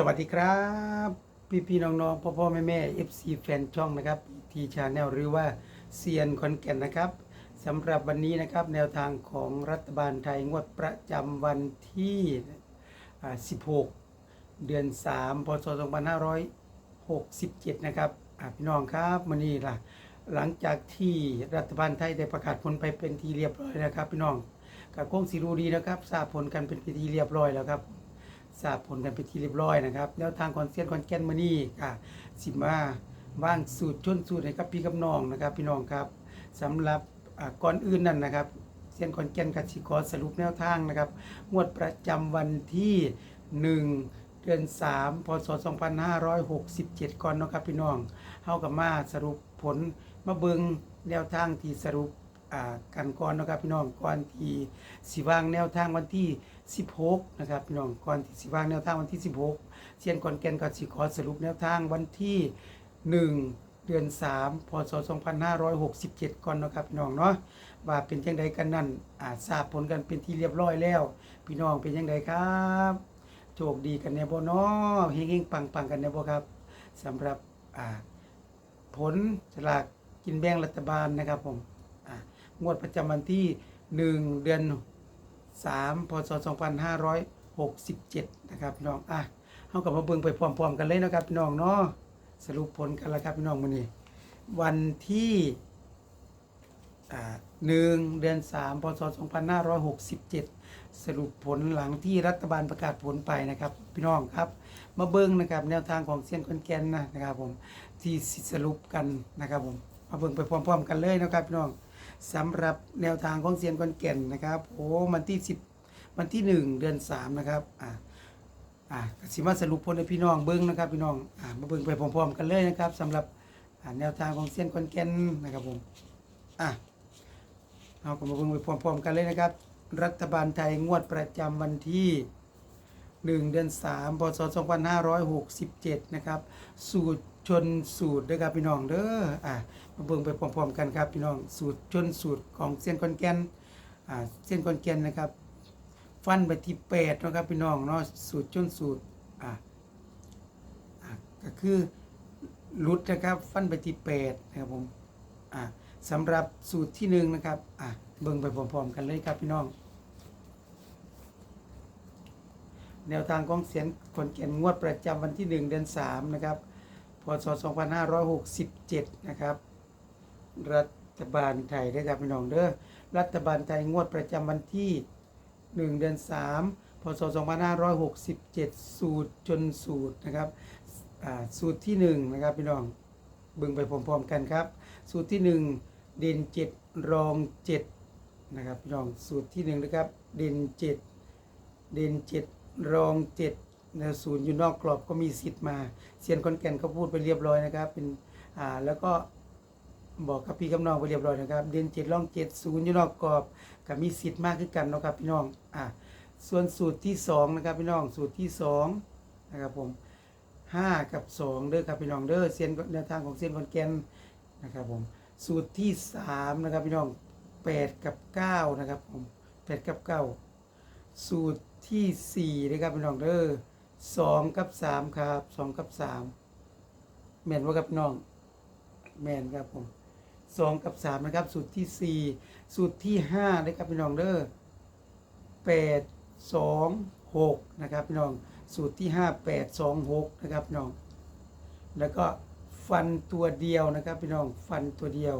สวัสดีครับ พี่พี่ๆน้องๆพ่อพ่อแม่แม่ FC แฟนช่องนะครับทีชาแนลหรือว่าเซียนคอนแก่นนะครับสำหรับวันนี้นะครับแนวทางของรัฐบาลไทยงวดประจำวันที่ 16 เดือน 3 พศ 2567 นะครับพี่น้องครับวันนี้ล่ะหลังจากที่รัฐบาลไทยได้ประกาศผลไปเป็นที่เรียบร้อยนะครับ พี่น้องกับคงสิรูดีนะครับทราบผลกันเป็นที่เรียบร้อยแล้วครับ ทราบผลกันไปที่เรียบร้อยนะครับแนวทางคอนเซียนคอนแกนมานี่ค่ะสิมาว่างสูตรชนสูตรให้กับพี่กับน้องนะครับ พี่น้องครับสำหรับก่อนอื่นนั่นนะครับเซียนคอนแกนกับสิขอสรุปแนวทางนะครับงวดประจำวันที่ 1เดือน3พศ2567 ก่อนเนาะครับพี่น้องเฮากับมาสรุปผลมาเบิงแนวทางที่สรุป กันก่อนนะครับพี่น้องก่อนที่สิว่างแนวทางวันที่ 16 นะครับพี่น้องก่อนที่สิว่างแนวทางวันที่ 16เซียนก่อนแกนก็สิขอสรุปแนวทางวันที่ 1 เดือน 3 พศ 2567 ก่อนเนะครับพี่น้องเนาะว่าเป็นจังไดกันนั่นอ่าทราบผลกันเป็นที่เรียบร้อยแล้ว พี่น้องเป็นจังไดครับโชคดีกันแน่บ่เนาะเฮงๆปังๆกันแน่บ่ครับสำหรับอ่าผลสลากกินแบ่งรัฐบาลนะครับผม งวดประจำวันที่ 1 เดือน 3 พศ 2567 นะครับพี่น้องอะเฮากับมาเบิ่งไปพร้อมๆกันเลยนะครับพี่น้องเนาะสรุปผลกันแล้วครับพี่น้องมื้อนี้วันที่อ่า1เดือน3พศ 2567 สรุปผลหลังที่รัฐบาลประกาศผลไปนะครับ พี่น้องครับ มาเบิ่งนะครับ แนวทางของเซียนคอนแกนนะนะครับผมที่สิสรุปกันนะครับผมมาเบิ่งไปพร้อมๆกันเลยนะครับพี่น้อง สำหรับแนวทางของเซียนคอนแก่นนะครับโอ้มันที่สิบวันที่หนึ่งเดือนสามนะครับอ่าอ่าสิมาสรุปผลให้พี่น้องเบิ่งนะครับพี่น้องอ่ามาเบิ่งไปพร้อมๆกันเลยนะครับสำหรับอ่าแนวทางของเซียนคอนแก่นนะครับผมอะเอาก็มาเบิ่งไปพร้อมๆกันเลยนะครับ รัฐบาลไทยงวดประจำวันที่1เดือน3พศ2567 นะครับ สูตร ชนสูตรเด้อครับพี่น้องเด้ออะมาเบิ่งไปพร้อมๆกันครับพี่น้องสูตรชนสูตรของเส้นคอนแกนอ่าเส้นคอนแกนนะครับ ฟันไปที่8นะครับพี่น้องเนาะสูตรชนสูตรอะอะก็คือลุดนะครับฟันไปที่8นะครับผมอะสำหรับสูตรที่หนึ่งนะครับอะเบิ่งไปพร้อมๆกันเลยครับพี่น้อง แนวทางของเสียงคนเขียนงวดประจำวันที่ 1 เดือน3นะครับ ศ 2567 นะครับ รัฐบาลไทยได้ครับพี่น้องเด้อ รัฐบาลไทยงวดประจำวันที่ 1 เดือน 3 พศ 2567 สูตรจนสูตรนะครับสูตรที่ 1 นะครับพี่น้องเบิ่งไปพร้อมๆกันครับ สูตรที่ 1 เด่น 7 รอง 7 นะครับพี่น้อง สูตรที่1นะครับ เด่น 7 เด่นเจ็ดรองเจ็ด ศูนย์อยู่นอกกรอบก็มีสิทธิ์มาเซียนคอนแก่นเขาพูดไปเรียบร้อยนะครับ เป็นอ่าแล้วก็บอกกับพี่กับน้องไปเรียบร้อยนะครับ เด่นเจ็ดรองเจ็ดศูนย์อยู่นอกกรอบก็มีสิทธิ์มากขึ้นกันนะครับพี่น้องอ่าส่วนสูตรที่สองนะครับพี่น้องสูตรที่สองนะครับผมห้ากับสองเด้อครับพี่น้องเด้อเซียนแนวทางของเซียนคอนแก่นนะครับผมสูตรที่สามนะครับพี่น้องแปดกับเก้านะครับผมแปดกับเก้าสูตรที่สี่นะครับพี่น้องเด้อ สองกับสามครับสองกับสามแมนว่าครับน้อง แมนครับผมสองกับสามนะครับ สูตรที่สี่สูตรที่ห้านะครับพี่น้องเด้อแปดสองหกนะครับพี่น้องสูตรที่ห้าแปดสองหกนะครับพี่น้อง แล้วก็ฟันตัวเดียวนะครับพี่น้องฟันตัวเดียว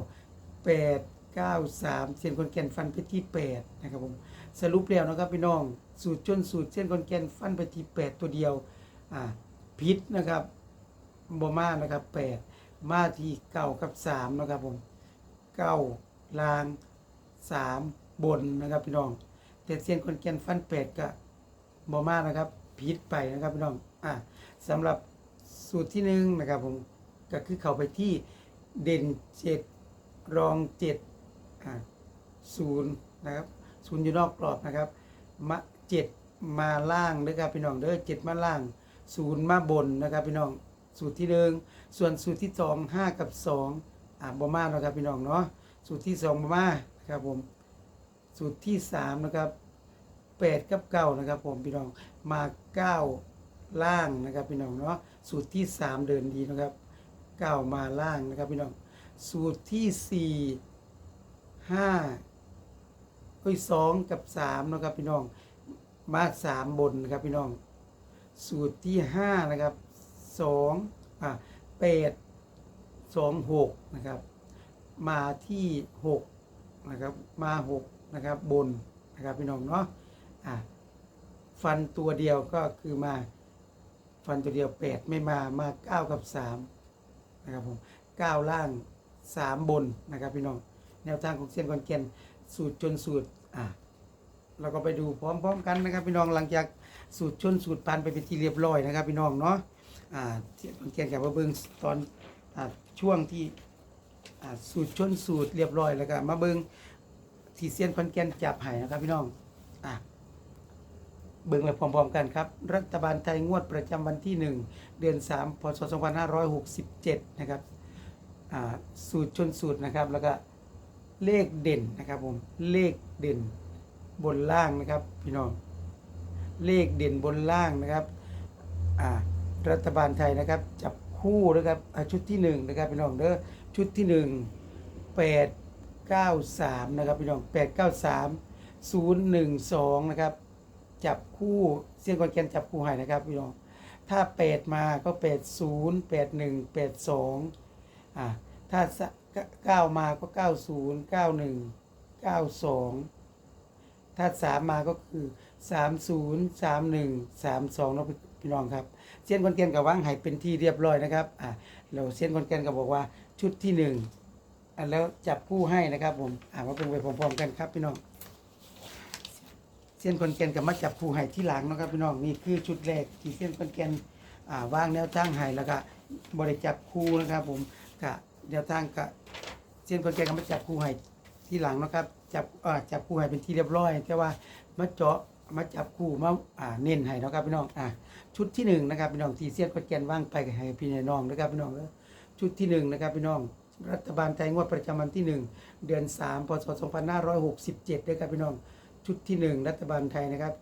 แปดเก้าสามเส้นคนแก่นฟันไปที่แปดนะครับผมสรุปแล้วนะครับพี่น้อง สูตรจนสูตรเส้นคนแกนฟันไปที่แปดตัวเดียวอ่าพิษนะครับบมานะครับแปดมาที่เก้ากับสามนะครับผมเก้าลางสามบนนะครับพี่น้องแต่เส้นคนแกนฟันแปดกับบมานะครับพิษไปนะครับพี่น้องอ่าสำหรับสูตรที่หนึ่งนะครับผมก็คือเข้าไปที่เด่นเจ็ดรองเจ็ดอ่าศูนย์นะครับศูนย์อยู่นอกกรอบนะครับมา เจ็ดมาล่างนะครับพี่น้องเด้อเจ็ดมาล่างศูนย์มาบนนะครับพี่น้องสูตรที่หนึ่งส่วนสูตรที่สองห้ากับสองอ่าบมานะครับพี่น้องเนาะสูตรที่สองบมานะครับผมสูตรที่สามนะครับแปดกับเก้านะครับผมพี่น้องมาเก้าล่างนะครับพี่น้องเนาะสูตรที่สามเดินดีนะครับเก้ามาล่างนะครับพี่น้องสูตรที่สี่ห้าก็สองกับสามนะครับพี่น้อง มาสามบนนะครับพี่น้อง สูตรที่ห้านะครับสองอะแปดสองหกนะครับ มาที่หกนะครับ มาหกนะครับบนนะครับพี่น้องเนาะอะฟันตัวเดียวก็คือมาฟันตัวเดียวแปดไม่มามาเก้ากับสามนะครับผมเก้าล่างสามบนนะครับพี่น้องแนวทางของเซียนคอนเกนสูตรจนสูตรอะ เราก็ไปดูพร้อมๆกันนะครับพี่น้องหลังจากสูตรชนสูตรปันไปเป็นที่เรียบร้อยนะครับ พี่น้องเนาะอ่าเียนคอนเกนกับว่าเบิ้งตอนอ่าช่วงที่อ่าสูตรชนสูตรเรียบร้อยแล้วก็มาเบิงที่เซียนคอนแกนจับให้นะครับพี่น้องอะเบิงเลยพร้อมๆกันครับ รัฐบาลไทยงวดประจำวันที่ 1 เดือน 3 พศ 2567 นะครับอ่าสูตรชนสูตรนะครับ แล้วก็เลขเด่นนะครับผม เลขเด่น บนล่างนะครับ พี่น้อง เลขเด่นบนล่างนะครับ อ่า รัฐบาลไทยนะครับ จับคู่นะครับชุดที่1นะครับพี่น้องเด้อชุดที่ 1 8 9 3นะครับพี่น้อง8 9 3 0 1 2นะครับจับคู่เสี้ยงคนแกนจับคู่ให้นะครับพี่น้องถ้า 8 มาก็ 8 0 8 1 8 2อ่าถ้า 9 มาก็ 9 0 9 1 9 2 ถ้าสามมาก็คือสามศูนย์สามหนึ่งสามสองนะพี่น้องครับเซียนคอนแกนกับว่างให้เป็นที่เรียบร้อยนะครับอ่าเราเซียนคอนแกนก็บอกว่าชุดที่หนึ่งอะแล้วจับคู่ให้นะครับผมอ่ามาเป็นไปพร้อมๆกันครับพี่น้องเซียนคอนแกนกับมาจับคู่ให้ที่หลังนะครับพี่น้องนี่คือชุดแรกที่เซียนคอนแกนอ่าว่างแนวทางให้แล้วก็บริจับคู่นะครับ ผมกะแนวทางกะเซียนคอนแกนกับมาจับคู่ให้ที่หลังนะครับ จับอ่าจับคู่ให้เป็นที่เรียบร้อย แต่ว่ามาเจาะมาจับคู่มาอ่าเน้นให้เนาะครับพี่น้องอ่าชุดที่หนึ่งนะครับพี่น้องที่เสียดก็แกนว่างไปให้พี่น้องนะครับพี่น้องเด้อชุดที่หนึ่งนะครับพี่น้องรัฐบาลไทยงวดประจำวันที่หนึ่งเดือนสามพศสองพันห้าร้อยหกสิบเจ็ดด้วยครับพี่น้อง ชุดที่หนึ่งรัฐบาลไทยนะครับ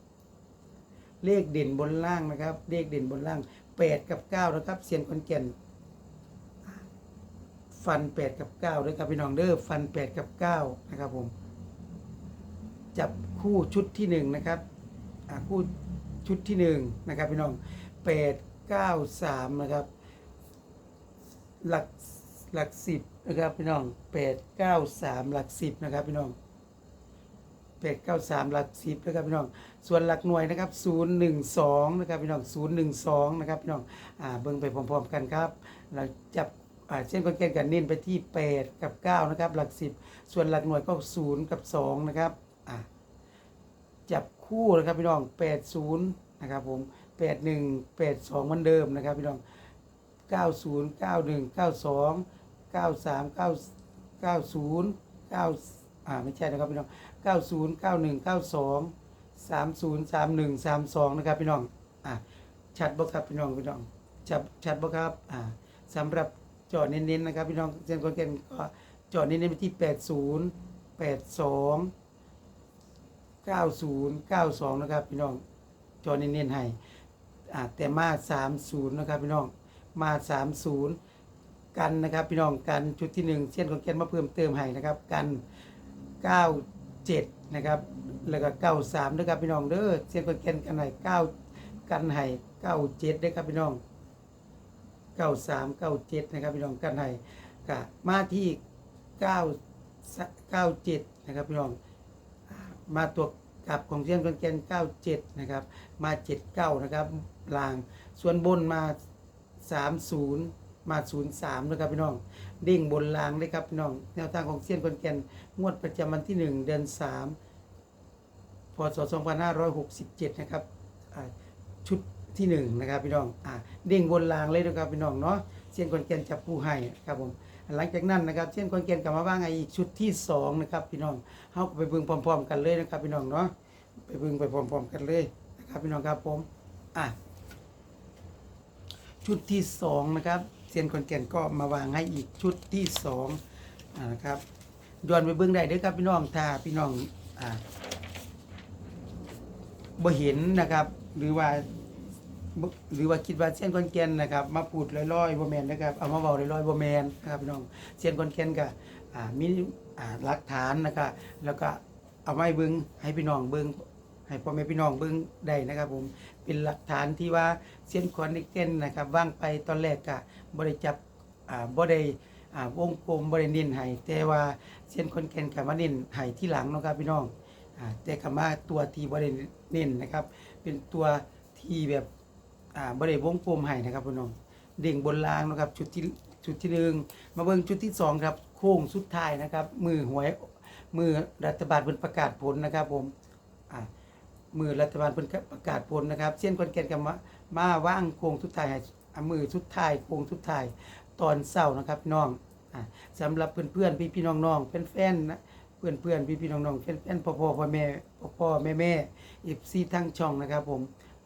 เลขเด่นบนล่างนะครับ เลขเด่นบนล่างแปดกับเก้านะครับเซียนคอนแก่นฟันแปดกับเก้าด้วยครับพี่น้องเด้อฟันแปดกับเก้านะครับผม จับคู่ชุดที่หนึ่งนะครับคู่ชุดที่หนึ่งนะครับพี่น้องแปดเก้าสามนะครับหลักหลักสิบนะครับพี่น้องแปดเก้าสามหลักสิบนะครับพี่น้องแปดเก้าสามหลักสิบนะครับพี่น้องส่วนหลักหน่วยนะครับศูนย์หนึ่งสองนะครับพี่น้องศูนย์หนึ่งสองนะครับพี่น้องอ่าเบิ่งไปพร้อมๆกันครับเราจับเช่นคนแกนกันเน้นไปที่ 8 กับ 9 นะครับ หลัก 10 ส่วนหลักหน่วยก็ 0 กับ 2 นะครับ อ่าจับคู่นะครับพี่น้อง80นะครับผม81 82เหมือนเดิมนะครับพี่น้อง90 91 92 93 9 90 9อ่าไม่ใช่นะครับพี่น้อง90 91 92 30 31 32นะครับพี่น้องอ่าชัดบ่ครับพี่น้องพี่น้องชัดชัดบ่ครับอ่าสำหรับจอดเน้นๆนะครับพี่น้องเซนคอนเกนก็จอดเน้นๆไปที่80 82 90 92 นะครับพี่น้องจอเน้นๆให้อ่าแต่มา 30 นะครับพี่น้องมา 30 กันนะครับพี่น้องกันชุดที่ 1เช่นคอนเกนมาเพิ่มเติมให้นะครับกัน 97 นะครับแล้วก็93ด้วยครับพี่น้องเด้อเช่นคอนเกนกันให้9กันให้97ด้วยครับพี่น้องเก้าสามเก้าเจ็ดนะครับพี่น้องกันให้กะมาที่เก้าเก้าเจ็ดนะครับพี่น้อง มาตัวกับของเชียงคนแกนเก้าเจ็ดนะครับ มาเจ็ดเก้านะครับลาง ส่วนบนมาสามาศูนะครับพี่น้อง เด้งบนลางเลยครับพี่น้อง แนวทางของเซียนคนแกนงวดประจำวันที่หนึ่งเดือนสามพศสองพันะครับชุดที่หนึ่งนะครับพี่น้อง อ่า เด้งบนรางเลยนะครับพี่น้องเนาะเซียนคอนแกนจับผู้ให้ครับผม หลังจากนั้นนะครับเซียนคนแกนกลับมาว่างไงอีกชุดที่สองนะครับพี่น้องเฮาไปเบิ่งพร้อม ๆ กันเลยนะครับ พี่น้องเนาะไปเบิ่งไปพร้อมๆกันเลยนะครับพี่น้องครับผมอะชุดที่สองนะครับเซียนคนแกนก็มาวางให้อีกชุดที่สองอ่านะครับย้อนไปเบิ่งได้เด้อครับพี่น้องถ้าพี่น้องอ่าบ่เห็นนะครับ หรือว่า บ่หรือว่าคิดว่าเส้นคอนแกนนะครับ มาพูดลอยๆบ่แมนนะครับเอามาเว้าลอยๆบ่แมนนะครับพี่น้องเส้นคอนแกนก็อ่ามีอ่าหลักฐานนะครับแล้วก็เอามาให้เบิ่งให้พี่น้องเบิ่งให้พ่อแม่พี่น้องเบิ่งได้นะครับ ผมเป็นหลักฐานที่ว่าเส้นคอนแกนนะครับว่างไปตอนแรกก็บ่ได้จับอ่าบ่ได้อ่าวงกลมบ่ได้เน้นให้แต่ว่าเส้นคอนแกนก็มาเน้นให้ที่หลังเนาะครับพี่น้องอ่าแต่คำว่าตัวที่บริเน้นนะครับ เป็นตัวที่แบบ อ่าบริวงกลมให้นะครับพี่น้องเด่งบนรางนะครับชุดที่ชุดที่หนึ่งมาเบิ่งชุดที่สองครับโค้งสุดท้ายนะครับ มือหวยมือรัฐบาลเป็นประกาศผลนะครับ ผมอ่ามือรัฐบาลเป็นประกาศผลนะครับเส้นคอนแกนกับมามาว่างโค้งสุดท้ายอ่ามือสุดท้ายโค้งสุดท้ายตอนเศร้านะครับน้องอ่าสำหรับเพื่อนๆพี่พี่ๆน้องๆแฟนๆนะเพื่อนเพื่อนพี่พี่ๆน้องๆแฟนๆพ่อพ่อพ่อแม่พ่อพ่อแม่แม่เอฟซีทั้งช่องนะครับผม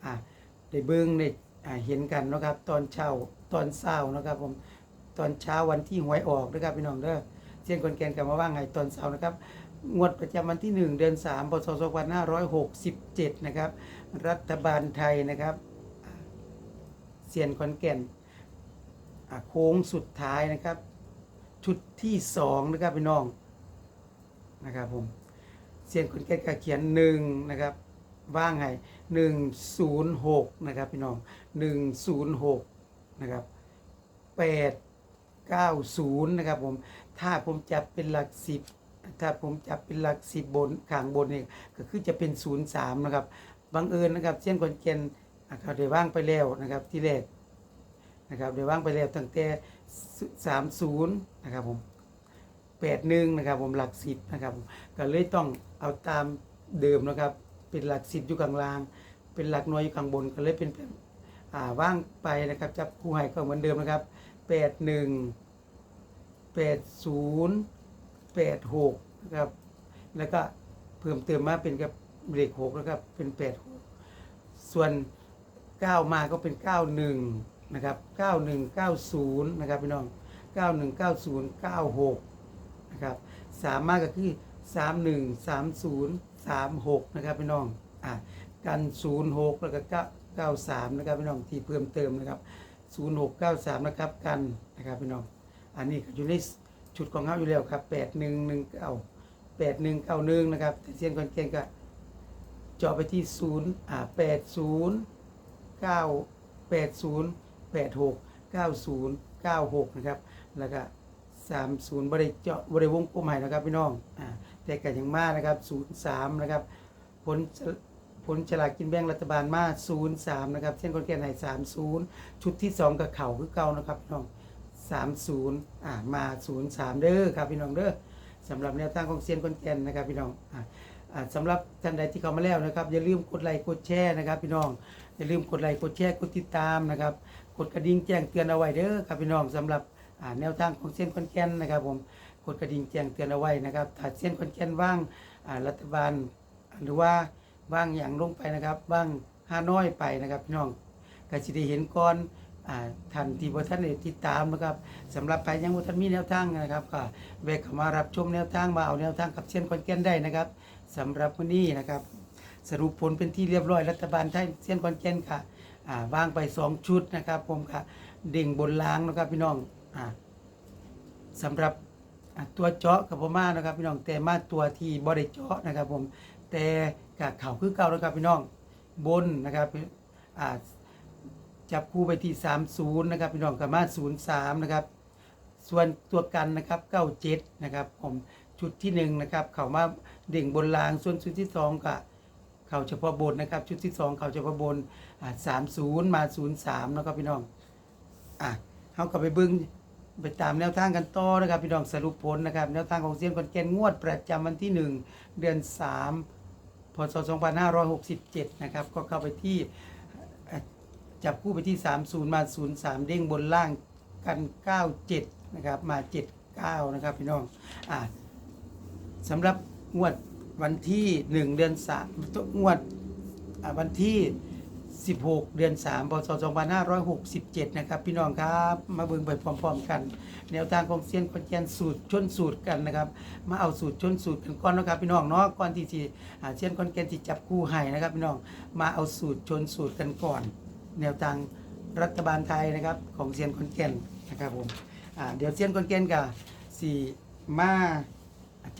อ่า ได้เบิ้งได้เห็นกันนะครับ ตอนเช้าตอนเช้านะครับ ผมตอนเช้าวันที่หวยออกนะครับพี่น้องเด้อเช่นคนแกนกันมาว่าไงตอนเช้านะครับงวดประจำวันที่ 1 เดือน3พศ2567 นะครับ รัฐบาลไทยนะครับเซียนคอนแก่นโค้งสุดท้ายนะครับ ชุดที่ 2 นะครับพี่น้องนะครับผมเสียงคนแก่ก็เขียนหนึ่งนะครับ ว่าไง หนึ่งศูนย์หกนะครับพี่น้องหนึ่งศูนย์หกนะครับแปดเก้าศูนย์นะครับผม ถ้าผมจับเป็นหลักสิบถ้าผมจับเป็นหลักสิบบนข้างบนนี่ก็คือจะเป็นศูนย์สามนะครับ บังเอิญนะครับเช่นคนเกณฑ์เขาได้ว่างไปแล้วนะครับที่แรกนะครับได้ว่างไปแล้วตั้งแต่สามศูนย์นะครับผมแปดหนึ่งนะครับผมหลักสิบนะครับก็เลยต้องเอาตามเดิมนะครับเป็นหลักสิบอยู่กลางล่าง เป็นหลักหน่วยอยู่ข้างบนก็เลยเป็นอ่าว่างไปนะครับจับคู่ให้ก็เหมือนเดิมนะครับแปดหนึ่งแปดศูนย์แปดหกนะครับ แล้วก็เพิ่มเติมมาเป็นกับเลขหกนะครับเป็นแปดหกส่วนเก้ามาก็เป็นเก้าหนึ่งนะครับเก้าหนึ่งเก้าศูนย์นะครับพี่น้องเก้าหนึ่งเก้าศูนย์เก้าหกนะครับสามมาก็คือสามหนึ่งสามศูนย์สามหกนะครับพี่น้องอะ กันศูนย์หกแล้วก็เก้าสามนะครับพี่น้องที่เพิ่มเติมนะครับศูนย์หกเก้าสามนะครับกันนะครับพี่น้องอันนี้ก็อยู่ในชุดของเขาอยู่แล้วครับแปดหนึ่งหนึ่งเก้าแปดหนึ่งเก้าหนึ่งนะครับแต่เซียนคอนเกนก็จาะไปที่ศูนย์อ่าแปดศูนย์เก้าแปดศูนย์แปดหกเก้าศูนย์เก้าหกนะครับแล้วก็สามศูนย์บริเจาะบริวงกลมใหม่นะครับพี่น้องอ่าแต่กันยังมากนะครับศูนย์สามนะครับผล ผลฉลากกินแบ่งรัฐบาลมาศูนย์สามนะครับ เช่นคนแก่ไหนสามศูนย์ชุดที่สองกับเข่าคือเก่านะครับพี่น้องสามศูนย์อ่ามาศูนย์สามเด้อครับพี่น้องเด้อสำหรับแนวทางของเซียนคนแก่นนะครับพี่น้องอ่าอ่าสำหรับท่านใดที่เข้ามาแล้วนะครับ อย่าลืมกดไลค์กดแชร์นะครับ พี่น้องอย่าลืมกดไลค์กดแชร์กดติดตามนะครับ กดกระดิ่งแจ้งเตือนเอาไว้เด้อครับพี่น้องสำหรับอ่าแนวทางของเส้นคอนแกนนะครับ ผมกดกระดิ่งแจ้งเตือนเอาไว้นะครับถ้าเส้นคอนแกนว่างอ่ารัฐบาลหรือว่า ว่างอย่างลงไปนะครับว่างห้าน้อยไปนะครับพี่น้องก็จะได้เห็นก่อนอ่าทันที่บท่านได้ติดตามนะครับสำหรับใครยังบ่ทันมีแนวทางนะครับก็แวะเข้ามารับชมแนวทางมาเอาแนวทางกับเส้นคอนแกนได้นะครับสำหรับวันนี้นะครับ สรุปผลเป็นที่เรียบร้อยรัฐบาลไทยเส้นคอนแกนค่ะอ่าวางไปสองชุดนะครับ ผมค่ะเด่งบนล้างนะครับพี่น้องอ่าสำหรับตัวเจาะกับผมมานะครับพี่น้องแต่มาตัวที่บริเจาะนะครับ ผมแต่ กับเขาคือเก่านะครับพี่น้องบนนะครับอ่าจับคู่ไปที่ 30 นะครับพี่น้องกับมา03 นะครับ ส่วนตัวกันนะครับ97 นะครับผมชุดที่1นะครับเขามาเด่งบนรางส่วนชุดที่2กับเขาเฉพาะบนนะครับ ชุดที่ 2เขาเฉพาะบนอ่า30 มา 03นะครับพี่น้องอะเขาก็ไปเบิ้งไปตามแนวทางกันต่อนะครับพี่น้องสรุปผลนะครับ แนวทางของเซียนคอนแกนงวดประจำวันที่ 1 เดือน 3 พศ 2567 นะครับ ก็เข้าไปที่จับคู่ไปที่ 30 มา 03 เด้งบนล่างกัน 97 นะครับ มา 79 นะครับพี่น้องอ่าสำหรับงวดวันที่ 1 เดือน3งวดวันที่ 16 เดือน 3พศ2567 นะครับ พี่น้องครับ มาเบิ่งไปพร้อม ๆ กัน แนวทางของเซียนคอนแกนสูตรชนสูตรกันนะครับ มาเอาสูตรชนสูตรกันก่อนนะครับ พี่น้องเนาะก่อนที่สิเซียนคอนแกนที่จับคู่ให้นะครับ พี่น้องมาเอาสูตรชนสูตรกันก่อน แนวทางรัฐบาลไทยนะครับของเซียนคอนแก่นนะครับผมเดี๋ยวเซียนคอนแก่นกับสี่มา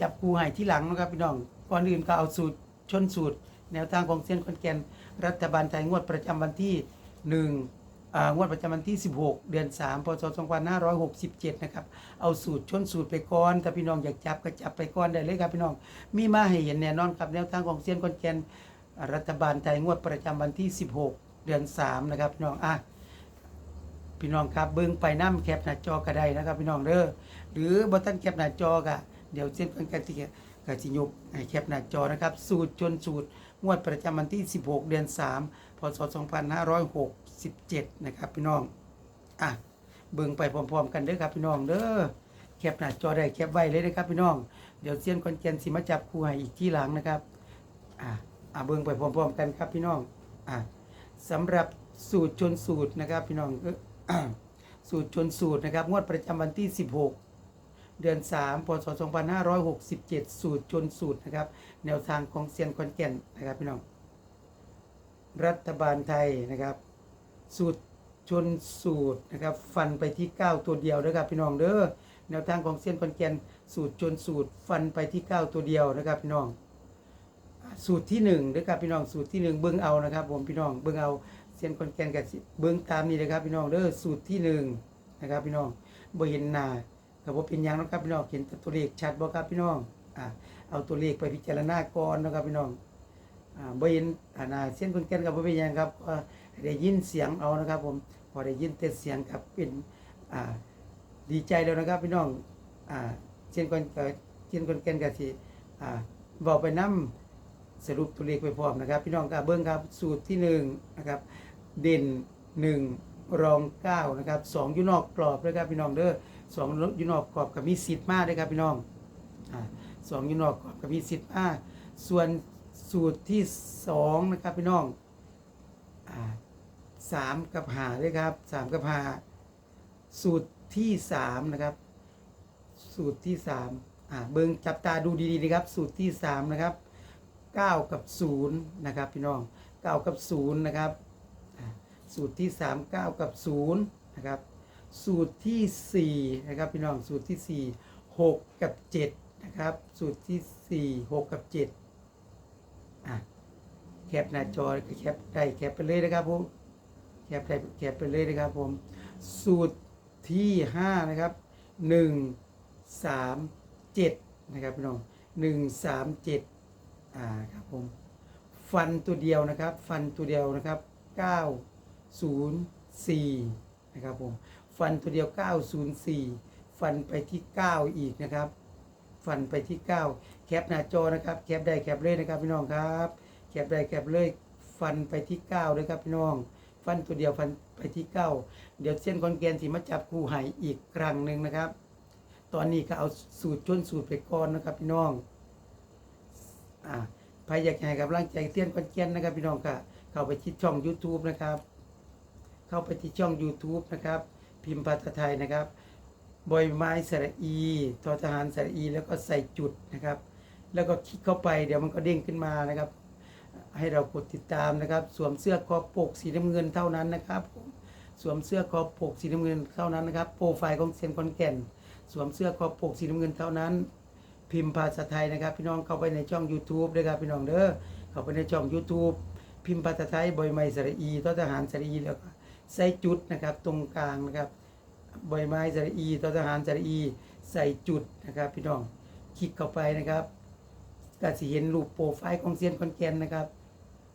จับคูให้ที่หลังนะครับพี่น้องก่อนอื่นก็เอาสูตรชนสูตร แนวทางของเซียนคอนแก่น รัฐบาลไทยงวดประจำวันที่หนึ่งงวดประจำวันที่ 16 เดือน 3 พศ 2567 นะครับ เอาสูตรชนสูตรไปก่อน ถ้าพี่น้องอยากจับก็จับไปก่อนได้เลยครับพี่น้อง มีมาให้เห็นแน่นอนครับแนวทางของเซียนคอนแกนรัฐบาลไทยงวดประจำวันที่ 16 เดือน 3 นะครับพี่น้อง อะ พี่น้องครับเบิ้งไปน้ำแคปหน้าจอก็ได้นะครับ พี่น้องเด้อ หรือบ่ทันแคปหน้าจอก็เดี๋ยวเส้นกันกันที่ก็สิยกให้แคปหน้าจอนะครับ สูตรจนสูตร งวดประจำวันที่ 16 เดือน 3 พศ 2567 นะครับพี่น้อง อะ เบิ่งไปพร้อม ๆ กันเด้อครับพี่น้องเด้อแคปหน้าจอได้แคปไว้เลยนะครับพี่น้อง เดี๋ยวเส้นคอนแกนสิมาจับคู่ให้อีกที่หลังนะครับ อะ อะเบิ่งไปพร้อม ๆ กันครับพี่น้อง อะสำหรับสูตรชนสูตรนะครับพี่น้อง สูตรชนสูตรนะครับงวดประจำวันที่ 16 เดือน 3 พศ 2567 สูตรชนสูตรนะครับ แนวทางของเซียนคอนแก่นนะครับพี่น้อง รัฐบาลไทยนะครับ สูตรชนสูตรนะครับ ฟันไปที่ 9 ตัวเดียวนะครับพี่น้องเด้อ แนวทางของเซียนคอนแก่นสูตรชนสูตร ฟันไปที่ 9 ตัวเดียวนะครับพี่น้อง สูตรที่หนึ่งนะครับพี่น้อง สูตรที่หนึ่งเบิ้งเอานะครับ ผมพี่น้อง เบิ้งเอาเส้นคอนแกนกับเบิ้งตามนี้นะครับพี่น้องเด้อ สูตรที่หนึ่งนะครับพี่น้องบ่เห็นหน้า กับบ่เป็นยังนะครับพี่น้องเห็นตัวเลขชัดบ่ครับพี่น้องอ่าเอาตัวเลขไปพิจารณาก่อนนะครับพี่น้องอ่าบ่เห็นอ่านาเส้นคนแกนกับบ่เป็นยังครับเอ่อได้ยินเสียงเอานะครับ ผมพอได้ยินแต่เสียงกับเป็นอ่าดีใจแล้วนะครับพี่น้องอ่าเส้นคนเอ่อเส้นคนแกนกับสิอ่าเว้าไปนํสรุปตัวเลขไปพร้อมนะครับ พี่น้องกับเบิ้งครับสูตรที่หนึ่งนะครับเด่นหนึ่งรองเก้านะครับสองอยู่นอกกรอบด้วยครับพี่น้องเด้อ สองอยูนอกกรอบกับมีสิทธิ์มากด้วยครับพี่น้องอ่าสองอยูนอกกรอบกับมีสิทธิ์มากส่วนสูตรที่สองนะครับพี่น้องอ่าสามกับหาด้วยครับสามกับหาสูตรที่สามนะครับ สูตรที่สามอ่าเบิ้งจับตาดูดีๆนะครับ สูตรที่สามนะครับ9กับ0นย์นะครับพี่น้อง9กับ0นย์นะครับ สูตรที่3 9กับ0นะครับ สูตรที่4นะครับพี่น้องสูตรที่ 4 6 กับ7นะครับสูตรที่ 4 6 กับ7อะแคปหน้าจอก็แคปได้แคปไปเลยนะครับผมแคปได้แคปไปเลยนะครับผมสูตรที่ 5 นะครับ 1 3 7นะครับพี่น้อง1 3 7อ่าครับผมฟันตัวเดียวนะครับ ฟันตัวเดียวนะครับ 904นะครับผม ฟันตัวเดียว 904 ฟันไปที่ 9 อีกนะครับ ฟันไปที่ 9 แคปหน้าจอนะครับ แคปได้แคปเลยนะครับพี่น้องครับ แคปได้แคปเลยฟันไปที่9เลยครับพี่น้อง ฟันตัวเดียวฟันไปที่ 9 เดี๋ยวเส้นคอนแกนที่มาจับคู่ให้อีกครั้งหนึ่งนะครับ ตอนนี้ก็เอาสูตรชนสูตรไปก่อนนะครับพี่น้องอ่าใครอยากให้กำลังใจเตี้ยนคอนเกนนะครับพี่น้องก็เข้าไปที่ช่อง YouTube นะครับ เข้าไปที่ช่อง YouTube นะครับ พิมพ์ภาษาไทยนะครับบอยไม้สระอีทอทหารสระอี แล้วก็ใส่จุดนะครับ แล้วก็คลิกเข้าไปเดี๋ยวมันก็เด้งขึ้นมานะครับ ให้เรากดติดตามนะครับ สวมเสื้อคอปกสีน้ำเงินเท่านั้นนะครับสวมเสื้อคอปกสีน้ำเงินเท่านั้นนะครับ โปรไฟล์ของเซนคอนแก่น สวมเสื้อคอปกสีน้ำเงินเท่านั้น พิมพ์ภาษาไทยนะครับ พี่น้องเข้าไปในช่อง YouTube ด้วยครับพี่น้องเด้อเข้าไปในช่อง YouTube พิมพ์ภาษาไทยบอยไม้สระอีทอทหารสระอีแล้วก็ ใส่จุดนะครับตรงกลางนะครับใบไม้สระอีทอทหารสระอีใส่จุดนะครับ พี่น้องคลิกเข้าไปนะครับก็สิเห็นรูปโปรไฟล์ของเซียนคอนแกนนะครับ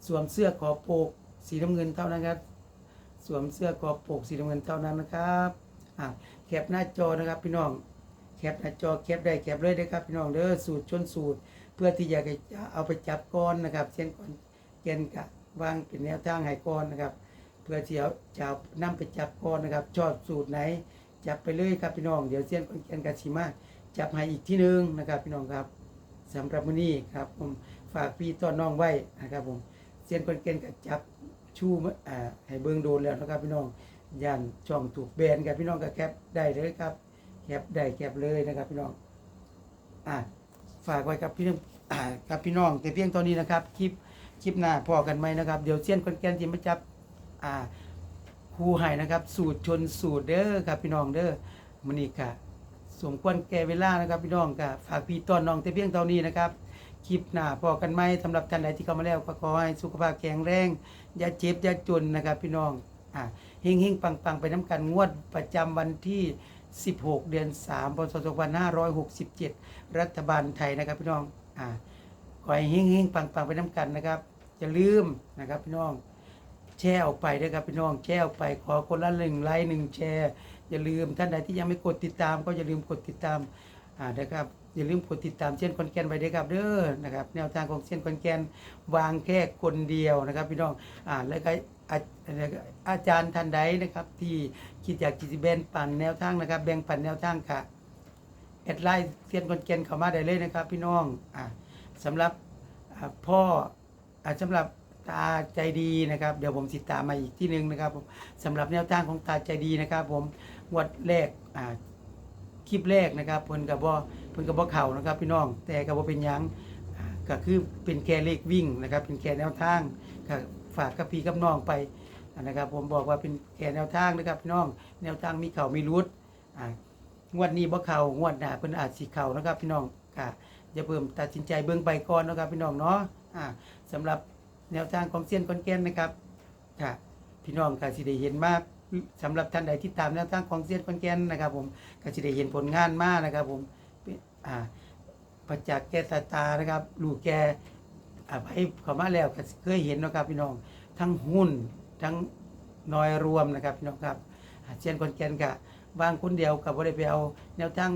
สวมเสื้อคอปกสีน้ำเงินเท่านั้นครับ สวมเสื้อคอปกสีน้ำเงินเท่านั้นนะครับอะแคปหน้าจอนะครับ พี่น้องแคปหน้าจอแคปได้แคปเลยนะครับ พี่น้องเด้อสูตรชนสูตร เพื่อที่อยากจะเอาไปจับก้อนนะครับเช่นก่อนเกณฑ์กะวางเป็นแนวทางให้ก้อนนะครับ เพื่อที่เอาจะเอานำไปจับก้อนนะครับ ชอบสูตรไหน จับไปเลยครับพี่น้อง เดี๋ยวเส้นคนเกณฑ์กะชิมาจับให้อีกที่หนึ่งนะครับ พี่น้องครับสำหรับมื้อนี้ครับผมฝากพี่ต้อนน้องไว้นะครับผมเส้นคนเกณฑ์กะจับชูมาอ่าให้เบิ่งโดนแล้วนะครับ พี่น้องยันช่องถูกแบนกับพี่น้องก็แคปได้เลยครับแคปได้แคปเลยนะครับพี่น้องอะฝากไว้กับพี่น้องอ่ากับพี่น้องแต่เพียงตอนนี้นะครับคลิปคลิปหน้าพอกันไหมนะครับ เดี๋ยวเซียนคนแกนที่มาจับ อ่าครูให้นะครับ สูตรชนสูตรเด้อครับพี่น้องเด้อมื้อนี้ก็สมควรแก่เวลานะครับพี่น้องก็ฝากพี่ต้อนน้องแต่เพียงเท่านี้นะครับคลิปหน้าพอกันไหมสำหรับท่านใดที่เข้ามาแล้วก็ขอให้สุขภาพแข็งแรงอย่าเจ็บอย่าจนนะครับ พี่น้องอ่าเฮงเฮงปังปังไปน้ำกันงวดประจำวันที่ 16 เดือน3พศ2567 รัฐบาลไทยนะครับพี่น้องอ่าขอให้เฮงเฮงปังปังไปน้ำกันนะครับอย่าลืมนะครับพี่น้อง แชร์ออกไปด้วยครับพี่น้องแชร์ออกไป ขอคนละหนึ่งไลค์หนึ่งแชร์อย่าลืมท่านใดที่ยังไม่กดติดตาม ก็อย่าลืมกดติดตามอ่านะครับอย่าลืมกดติดตามเช่นคอนแกนไว้ด้วยครับเด้อนะครับแนวทางของเช่นคอนแกนวางแค่คนเดียวนะครับ พี่น้องอ่าแล้วก็อาจารย์ท่านใดนะครับ ที่คิดอยากจิตแบ่งปันแนวทางนะครับ แบ่งปั่นแนวทางค่ะแอดไลน์เซียนคอนแกนเข้ามาได้เลยนะครับ พี่น้องอ่าสำหรับพ่ออ่าสำหรับ ตาใจดีนะครับ เดี๋ยวผมติดตามมาอีกที่หนึ่งนะครับผมสำหรับแนวทางของตาใจดีนะครับ ผมงวดแรกอ่าคลิปแรกนะครับเพิ่นกับบ่เพิ่นกับบ่เข่านะครับ พี่น้องแต่กับบ่เป็นหยังอ่าก็คือเป็นแค่เลขวิ่งนะครับ เป็นแค่แนวทางก็ฝากกับพี่กับน้องไปนะครับ ผมบอกว่าเป็นแค่แนวทางนะครับพี่น้องแนวทางมีเข่ามีรุดอ่างวดนี้บ่เข่างวดหน้าเพิ่นอาจสิเข่านะครับ พี่น้องก็อย่าเพิ่มตัดสินใจเบิ่งไปก่อนนะครับพี่น้องเนาะอ่าสำหรับ แนวทางของเซียนคอนแกนนะครับค่ะพี่น้องก็สิได้เห็นมากสำหรับท่านใดที่ตามแนวทางของเซียนคอนแกนนะครับ ผมก็สิได้เห็นผลงานมากนะครับ ผมอ่าประจักษ์แก่สาตานะครับลูกแกอาให้เขามาแล้วก็เคยเห็นนะครับพี่น้องทั้งหุ้นทั้งน้อยรวมนะครับพี่น้องครับเซียนคอนแก่นก็วางคนเดียวกับว่าได้ไปเอาแนวทาง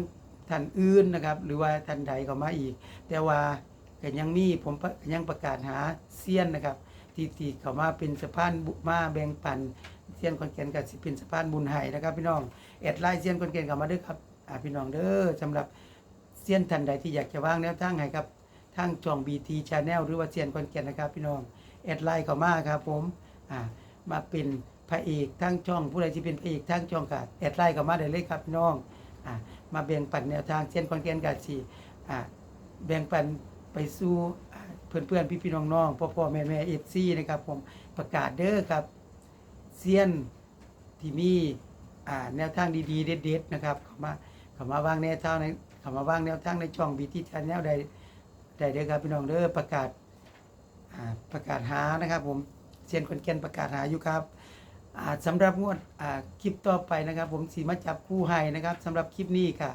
ท่านอื่นนะครับ หรือว่าท่านใดเข้ามาอีก แต่ว่า ก็ยังมีผมก็ยังประกาศหาเซียนนะครับที่ที่เขามาเป็นสะพานบุมาแบ่งปันเซียนคนแกนกับสิเป็นสะพานบุญไห้นะครับ พี่น้องแอดไลน์เซียนคนแกนเข้ามาด้วยครับอ่าพี่น้องเด้อสำหรับเซียนท่านใดที่อยากจะว่างแนวทางให้ครับทางช่อง BT Channel หรือว่าเซียนคนแกนนะครับ พี่น้องแอดไลน์เข้ามาครับผมอ่ามาเป็นพระเอกทั้งช่องผู้ใดที่เป็นพระเอกทั้งช่องกับแอดไลน์เข้ามาได้เลยครับพี่น้องอ่ามาแบ่งปันแนวทางเซียนคอนแกนกับสีอ่าแบ่งปัน ไปสู่อ่าเพื่อนๆพี่ๆน้องๆพ่อพ่อๆแม่แม่เอฟซีนะครับผมประกาศเด้อครับเซียนที่มีอ่าแนวทางดีๆ เด็ดๆนะครับเขามาเขามาวางแนวทางในเขามาวางแนวทางในช่องบีทีชแนลใดใดเด้อครับพี่น้องเด้อประกาศประกาศหานะครับผมเซียนคนแก่นประกาศหาอยู่ครับอ่าสำหรับงวดอ่าคลิปต่อไปนะครับ ผมสีมาจับคู่ให้นะครับสำหรับคลิปนี้ค่ะ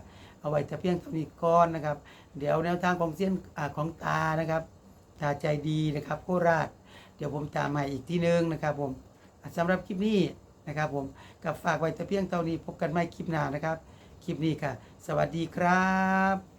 เอาไว้แต่เพียงเท่านี้ก่อนนะครับ เดี๋ยวแนวทางของเส้นอของตานะครับ ตาใจดีนะครับโคราช เดี๋ยวผมตามมาอีกที่นึงนะครับ ผมอะสำหรับคลิปนี้นะครับ ผมกับฝากไว้แต่เพียงเท่านี้พบกันใหม่คลิปหน้านะครับ คลิปนี้ค่ะ สวัสดีครับ